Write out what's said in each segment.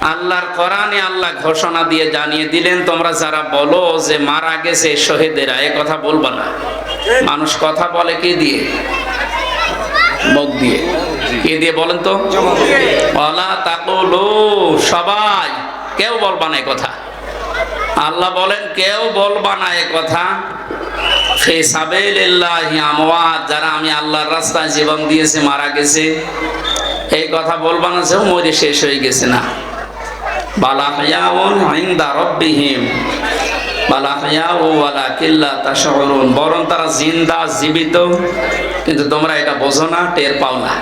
আল্লাহর কোরআনে আল্লাহ ঘোষণা দিয়ে জানিয়ে দিলেন, তোমরা যারা বলো যে মারা গেছে শহীদেরা, এ কথা বলবা না। মানুষ কথা বলে কি দিয়ে? মুখ দিয়ে। কে দিয়ে বলেন তো? ওয়ালা তাকুলু, সবাই, কেউ বলবা না কথা। আল্লাহ বলেন, কেউ বলবা না এ কথা। যারা আমি আল্লাহর রাস্তায় জীবন দিয়েছে, মারা গেছে, এই কথা বলবা না যে মরে শেষ হয়ে গেছে না। বালা হায়াউন ইনদা রাব্বিহিম। বালা হায়াউ ওয়ালা কিল্লা তাশউরুন। বরং তারা জিন্দা, জীবিত। কিন্তু তোমরা এটা বোঝো না, টের পাও না।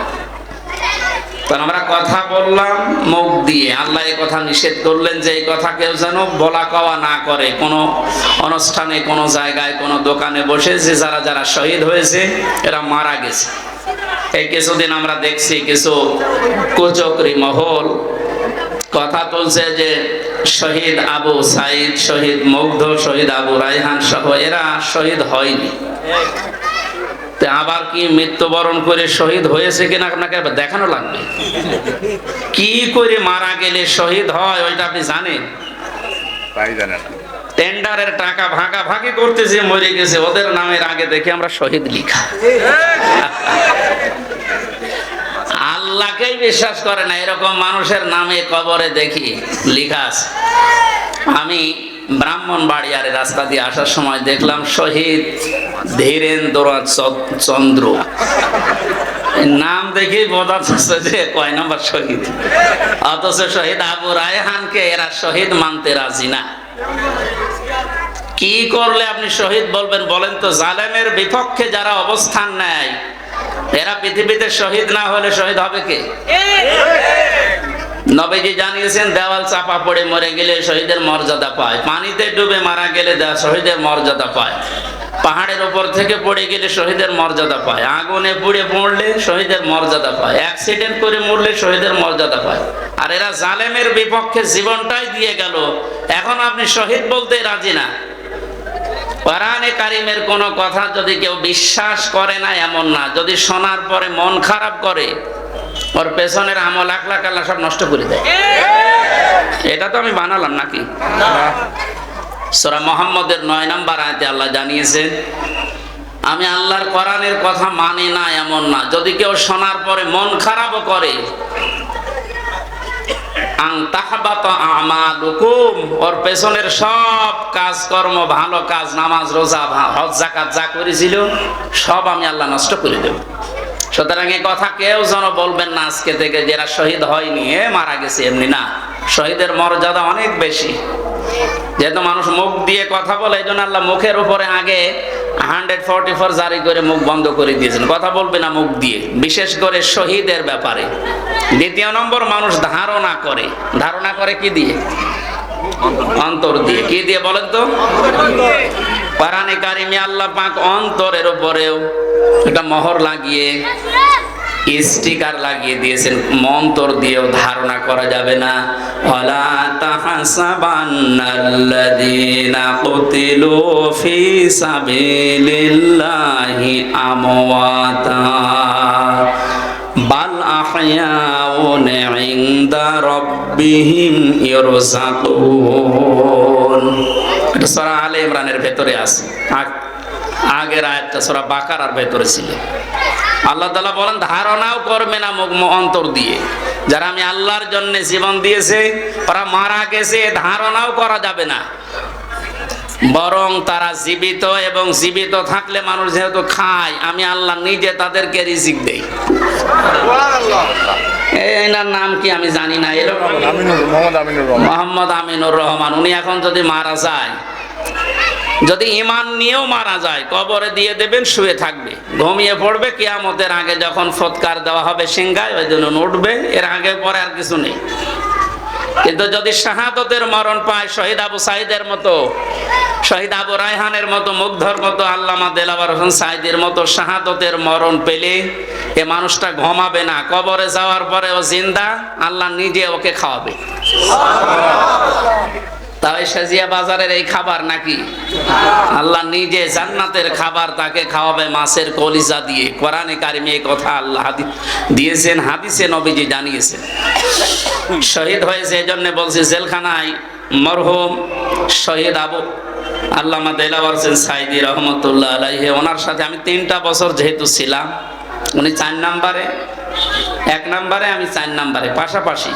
তখন আমরা কথা বললাম মুখ দিয়ে। আল্লাহ এই কথা নিষেধ করলেন যে এই কথা কেউ যেন বলা কওয়া না করে। কোনো অনুষ্ঠানে, কোনো জায়গায়, কোনো দোকানে বসে যে যারা যারা শহীদ হয়েছে, এরা মারা গেছে। এই কিছুদিন আমরা দেখছি কিছু কুচক্রি মহল কথা তুলছে যে শহীদ আবু সাইদ শহীদ মুগ্ধ শহীদ আবু রায়হান সহ এরা শহীদ হয়নি। আবার কি মৃত্যুবরণ করে শহীদ হয়েছে কিনা আপনাকে দেখানো লাগবে? কি করে মারা গেলে শহীদ হয় ওইটা আপনি জানেন? টেন্ডারের টাকা ভাগা ভাগি করতেছে মরে গেছে ওদের নামের আগে দেখে আমরা শহীদ লিখা। আল্লাহকেই বিশ্বাস করে না, এরকম মানুষের নামে কবরে দেখি লিখা আছে। আমি ব্রাহ্মণ বাড়িয়ারে রাস্তা দিয়ে আসার সময় দেখলাম শহীদ ধীরেন্দ্র চন্দ্র। নাম দেখে বোঝা যাচ্ছে যে কয় নম্বর শহীদ। অথচ শহীদ আবু রায়হানকে এরা শহীদ মানতে রাজি না। কি করলে আপনি শহীদ বলবেন বলেন তো, জালেমের বিপক্ষে যারা অবস্থান নেয় এরা পৃথিবীতে শহীদ না হলে শহীদ হবে কে? নবীজি জানিয়েছেন, দেওয়াল চাপা পড়ে মরে গেলে শহীদের মর্যাদা পায়। পানিতে ডুবে মারা গেলে শহীদের মর্যাদা পায়। পাহাড়ের উপর থেকে পড়ে গেলে শহীদের মর্যাদা পায়। আগুনে পুড়ে পড়লে শহীদের মর্যাদা পায়। অ্যাক্সিডেন্ট করে মরলে শহীদের মর্যাদা পায়। আর এরা জালেমের বিপক্ষে জীবনটাই দিয়ে গেল। এখন আপনি শহীদ বলতে রাজি না। কোরআনে কারিমের কোন কথা যদি কেউ বিশ্বাস করে না, এমন না। যদি শোনার পরে মন খারাপ করে, ওর পেছনের আমল লাখ লাখ আল্লাহ সব নষ্ট করে দেয়। এটা তো আমি বানালাম নাকি? সোরা মোহাম্মদের নয় নাম্বার আয়তে আল্লাহ জানিয়েছেন আমি আল্লাহর কোরআনের কথা মানি না, এমন না। যদি কেউ শোনার পরে মন খারাপও করে ওর পেছনের সব কাজকর্ম, ভালো কাজ, নামাজ, রোজা হজ জাকাত যা করেছিল, সব আমি আল্লাহ নষ্ট সুতরাং কথা কেউ যেন বলবেন না, আজকে যারা শহীদ হয়নি মারা গেছে এমনি না। শহীদের মর্যাদা অনেক বেশি। যেহেতু মানুষ মুখ দিয়ে কথা বলে, এই জন্য আল্লাহ মুখের উপরে আগে হান্ড্রেড ফর্টি ফোর জারি করে মুখ বন্ধ করে দিয়েছেন। কথা বলবে না মুখ দিয়ে। বিশেষ করে শহীদের ব্যাপারে। দ্বিতীয় নম্বর, মানুষ ধারণা করে। ধারণা করে কি দিয়ে? অন্তর দিয়ে। কি দিয়ে বলেন তো? পারানে কারিমে আল্লাহ পাক অন্তরের উপরেও একটা মোহর লাগিয়ে স্টিকার লাগিয়ে দিয়েছেন, মন্তর দিয়েও ধারণা করা যাবে না। ওয়ালা তাহাসাবান্নাল্লাযীনা কুতিলু ফি সাবিলিল্লাহি আমওয়াতা। বাল আহয়াউন ইনদা রাব্বিহিম ইরযাকুন এটা সূরা আলে ইমরানের ভেতরে আছে। আগ- আগের আয়াতটা সূরা বাকারার ভেতরে ছিল। আল্লাহ তালা বলেন ধারণাও করবে না অন্তর দিয়ে। যারা আমি আল্লাহর জন্য জীবন দিয়েছে ওরা মারা গেছে ধারণাও করা যাবে না। বরং তারা জীবিত এবং জীবিত থাকলে মানুষ যেহেতু খায় আমি আল্লাহ নিজে তাদেরকে রিজিক দেই। এনার নাম কি আমি জানি না এরকম। মোহাম্মদ আমিনুর রহমান উনি এখন যদি মারা যায় যদি ইমান নিয়েও মারা যায়, কবরে দিয়ে দেবেন, শুয়ে থাকবে। ঘুমিয়ে পড়বে, কেয়ামতের আগে যখন ফৎকার দেওয়া হবে সিংহায়, ওই জন্য উঠবে, এর আগে পরে আর কিছু নেই। কিন্তু যদি শাহাদতের মরণ পায়, শহীদ আবু সাইদের মতো, শহীদ আবু রায়হানের মতো, মুগ্ধর মতো, আল্লামা দেলাবার হোসেন সাইদের মতো শাহাদতের মরণ পেলে, এ মানুষটা ঘুমাবে না। কবরে যাওয়ার পরে ও জিন্দা, আল্লাহ নিজে ওকে খাওয়াবে। তাই সাজিয়া বাজারের এই খাবার নাকি? আল্লাহ নিজে জান্নাতের খাবার তাকে খাওয়াবে মাছের কলিজা দিয়ে। কোরআনে কারিমে এই কথা আল্লাহ দিয়েছেন, হাদিসে নবীজি জানিয়েছেন। শহীদ হয়েছে এই জন্য বলছি, জেলখানায় মরহুম শহীদ আবু আল্লামা দেলাওয়ার হোসেন সাইদি রহমতুল্লাহ আলাইহে, ওনার সাথে আমি তিনটা বছর যেহেতু ছিলাম। উনি চার নাম্বারে, এক নাম্বারে, আমি চার নাম্বারে, পাশাপাশি।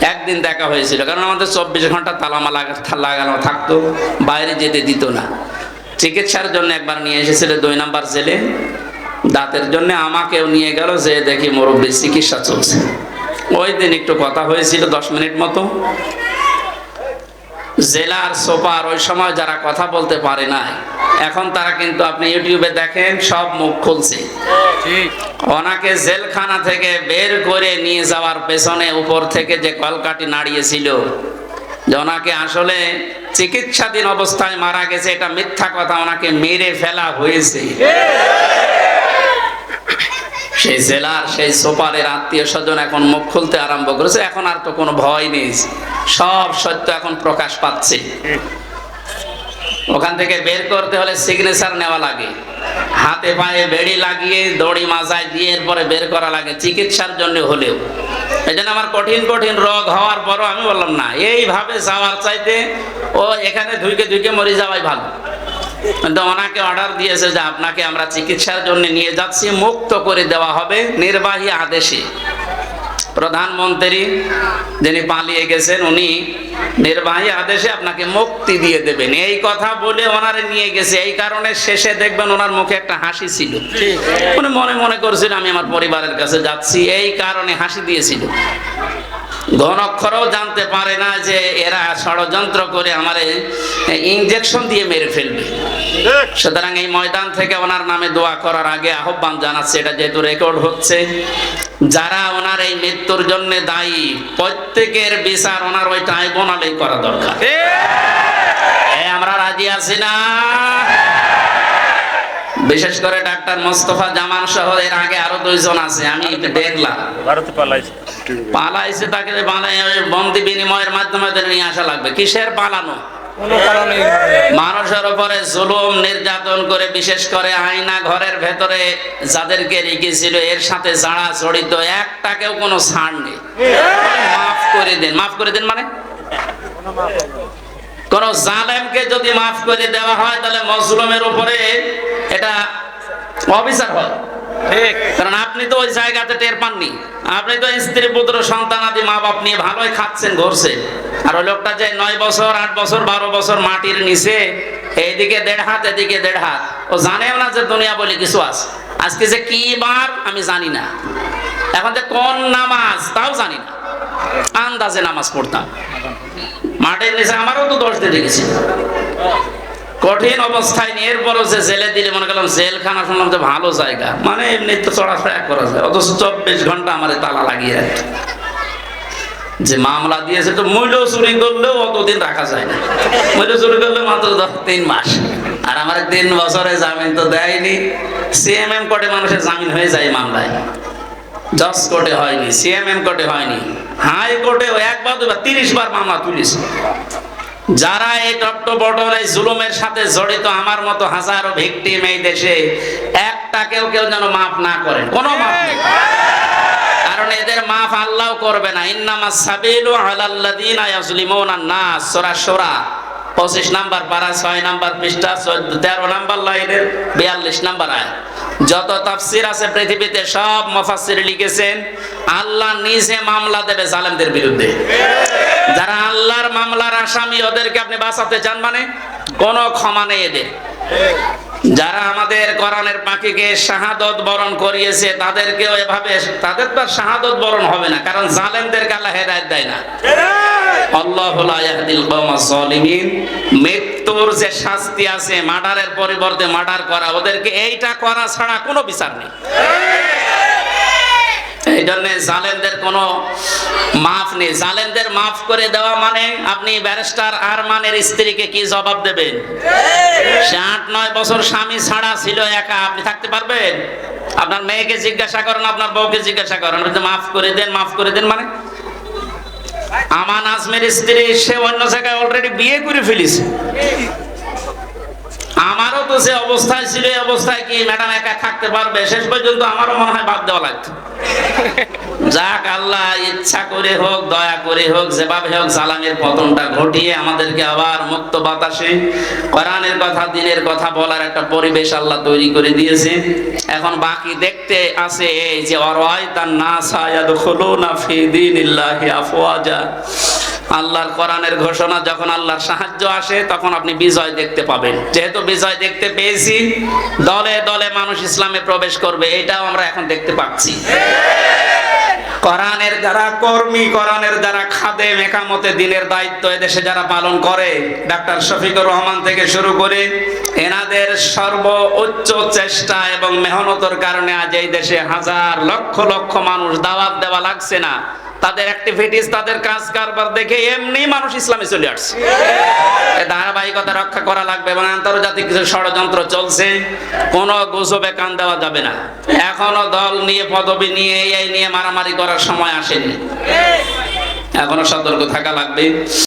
একদিন দেখা হয়েছিল, কারণ আমাদের চব্বিশ ঘণ্টা তালামা লাগা- লাগানো থাকতো, বাইরে যেতে দিত না। চিকিৎসার জন্য একবার নিয়ে এসেছিল দুই নাম্বার জেলে। দাঁতের জন্য আমাকেও নিয়ে গেল, যে দেখি মুরব্বীর চিকিৎসা চলছে। ওই দিন একটু কথা হয়েছিল, দশ মিনিট মতো। জেলার সোপার ওই সময় যারা কথা বলতে পারে নাই, এখন তারা কিন্তু আপনি ইউটিউবে দেখেন, সব মুখ খুলছে। ওনাকে জেলখানা থেকে বের করে নিয়ে যাওয়ার পেছনে উপর থেকে যে কলকাটি নাড়িয়েছিল ওনাকে আসলে চিকিৎসাধীন অবস্থায় মারা গেছে, এটা মিথ্যা কথা, ওনাকে মেরে ফেলা হয়েছে। সেই জেলার সেই সোপারের আত্মীয় স্বজন এখন মুখ খুলতে আরম্ভ করেছে, এখন আর তো কোনো ভয় নেই। সব সত্য এখন প্রকাশ পাচ্ছে। ওখান থেকে বের করতে হলে সিগনেচার নেওয়া লাগে। হাতে পায়ে বেড়ি লাগিয়ে, দড়ি মাজায় দিয়ে এরপরে বের করা লাগে চিকিৎসার জন্য হলেও। এই জন্য আমার কঠিন কঠিন রোগ হওয়ার পরও আমি বললাম, না, এইভাবে যাওয়ার চাইতে ও এখানে ধুইকে ধুইকে মরে যাওয়াই ভালো। কিন্তু ওনাকে অর্ডার দিয়েছে যে, আপনাকে আমরা চিকিৎসার জন্য নিয়ে যাচ্ছি, মুক্ত করে দেওয়া হবে নির্বাহী আদেশে। প্রধানমন্ত্রী যিনি পালিয়ে গেছেন, উনি নির্বাহী আদেশে আপনাকে মুক্তি দিয়ে দেবেন। এই কথা বলে ওনারে নিয়ে গেছে। এই কারণে শেষে দেখবেন ওনার মুখে একটা হাসি ছিল। উনি মনে মনে করছিল আমি আমার পরিবারের কাছে যাচ্ছি। এই কারণে হাসি দিয়েছিল। ঘনক্ষরও জানতে পারে না যে এরা ষড়যন্ত্র করে আমারে ইঞ্জেকশন দিয়ে মেরে ফেলবে। সুতরাং এই ময়দান থেকে ওনার নামে দোয়া করার আগে আহ্বান জানাচ্ছে এটা যেহেতু রেকর্ড হচ্ছে। যারা ওনার এই মৃত্যুর জন্য দায়ী প্রত্যেকের বিচার ওনার ওই ট্রাইব্যুনালেই করা দরকার। আমরা রাজি আছি না? বিশেষ করে ডাক্তার মোস্তফা জামান সহ এর আগে আরও দুইজন আছে আমি দেখলাম। ভারতে পালাইছে। পালাইছে তাকে পালাই বন্দি বিনিময়ের মাধ্যমে নিয়ে আসা লাগবে। কিসের পালানো? মানুষের উপরে জুলুম নির্যাতন করে বিশেষ করে আয়না ঘরের ভেতরে যাদেরকে রেখেছিল এর সাথে যারা জড়িত একটাকেও কোনো ছাড় নেই। মাফ করে দিন। মাফ করে দিন মানে? কোন জালেমকে যদি মাফ করে দেওয়া হয় তাহলে মজলুমের উপরে এটা অবিচার হয়। ঠিক। কারণ আপনি তো ওই জায়গাতে টের পাননি। আপনি তো স্ত্রী পুত্র সন্তান আদি মা বাপ নিয়ে ভালোই খাচ্ছেন ঘরছে। আর ওই লোকটা যে নয় বছর আট বছর বারো বছর মাটির নিচে এইদিকে দেড় হাত এদিকে দেড় হাত। ও জানেও না যে দুনিয়া বলে কিছু আছে। আজকে যে কি বার আমি জানি না। এখন যে কোন নামাজ তাও জানি না। আন্দাজে নামাজ পড়তাম। মাটির নিচে আমারও তো দোষ দিয়ে দেখেছি কঠিন অবস্থায় নিয়ে এরপরও যে জেলে দিলে মনে করলাম জেলখানা শুনলাম যে ভালো জায়গা। মানে এমনি তো চড়াফেরা করা যায়। অথচ চব্বিশ ঘণ্টা আমার তালা লাগিয়ে যে মামলা দিয়েছে তো মূল্য চুরি করলেও অতদিন রাখা যায় না। মূল্য চুরি করলে মাত্র দশ তিন মাস। আর আমার তিন বছরে জামিন তো দেয়নি। সিএমএম কোর্টে মানুষের জামিন হয়ে যায় মামলায়। জজ কোর্টে হয়নি, সিএমএম কোর্টে হয়নি। হাই কোর্টে একবার দুবার তিরিশ বার মামলা তুলিস যারা এই টট্টবটল এই জুলুমের সাথে জড়িত, আমার মতো হাজারো ভিকটিম এই দেশে, একটা কেউ কেউ যেন মাফ না করে। কোনো মাফ কারণ এদের মাফ আল্লাহ করবে না। ইন্নামা সাবিলু আলাল্লাযিনা ইয়াজলিমুনা নাস। সূরা সূরা 25 নাম্বার পারা 6 নাম্বার পৃষ্ঠা 13 নাম্বার লাইনের 42 নাম্বার আয়াত। যত তাফসীর আছে পৃথিবীতে, সব মুফাসসির লিখেছেন, আল্লাহ নিজে মামলা দেবে জালেমদের বিরুদ্ধে। যারা আল্লাহর মামলার আসামি, ওদেরকে আপনি বাঁচাতে চান মানে? কোনো ক্ষমা নেই এদের। যারা আমাদের কোরআনের পাখিকে শাহাদত বরণ করিয়েছে, তাদেরকেও এভাবে, তাদের তো শাহাদত বরণ হবে না, কারণ জালেমদেরকে আল্লাহ হেদায়েত দেয় না। মৃত্যুর যে শাস্তি আছে, মার্ডারের পরিবর্তে মার্ডার করা, ওদেরকে এইটা করা ছাড়া কোনো বিচার নেই। জন্য জালেমদের কোনো মাফ নেই। জালেমদের মাফ করে দেওয়া মানে আপনি ব্যারিস্টার আরমানের স্ত্রীকে কি জবাব দেবেন? সে আট নয় বছর স্বামী ছাড়া ছিল একা আপনি থাকতে পারবেন? আপনার মেয়েকে জিজ্ঞাসা করেন আপনার বউকে জিজ্ঞাসা করেন মাফ করে দেন মাফ করে দেন মানে? আমান আজমের স্ত্রী সে অন্য জায়গায় অলরেডি বিয়ে করে ফেলিছে। আমারও তো সে অবস্থায় ছিল, এই অবস্থায় কি ম্যাডাম একা থাকতে পারবে? শেষ পর্যন্ত আমারও মনে হয় বাদ দেওয়া লাগতো। যাক, আল্লাহ ইচ্ছা করে হোক, দয়া করে হোক, যেভাবে হোক সালামের পতনটা ঘটিয়ে আমাদেরকে আবার মুক্ত বাতাসে কোরআনের কথা, দিনের কথা বলার একটা পরিবেশ আল্লাহ তৈরি করে দিয়েছে। এখন বাকি দেখতে আছে এই যে অরওয়াইতান নাসা ইয়াদখুলুনা ফি দীনিল্লাহি আফওয়াজা। আল্লাহর কোরআনের ঘোষণা যখন আল্লাহর সাহায্য আসে, তখন আপনি বিজয় দেখতে পাবেন। যেহেতু বিজয় দেখতে পেয়েছি, দলে দলে মানুষ ইসলামে প্রবেশ করবে, এটাও আমরা এখন দেখতে পাচ্ছি। কোরআনের যারা কর্মী, কোরআনের যারা খাদে মেকামতে দিনের দায়িত্ব এদেশে যারা পালন করে, ডাক্তার শফিকুর রহমান থেকে শুরু করে, এনাদের সর্বোচ্চ চেষ্টা এবং মেহনতর কারণে আজ এই দেশে হাজার লক্ষ লক্ষ মানুষ দাওয়াত দেওয়া লাগছে না। তাদের অ্যাক্টিভিটিস তাদের কাজ কারবার দেখে এমনি মানুষ ইসলামে চলে আসছে। ধারাবাহিকতা রক্ষা করা লাগবে এবং আন্তর্জাতিক কিছু ষড়যন্ত্র চলছে। কোন গুজবে কান দেওয়া যাবে না। এখনও দল নিয়ে, পদবি নিয়ে এই নিয়ে মারামারি করার সময় আসেনি। এখনও সতর্ক থাকা লাগবে।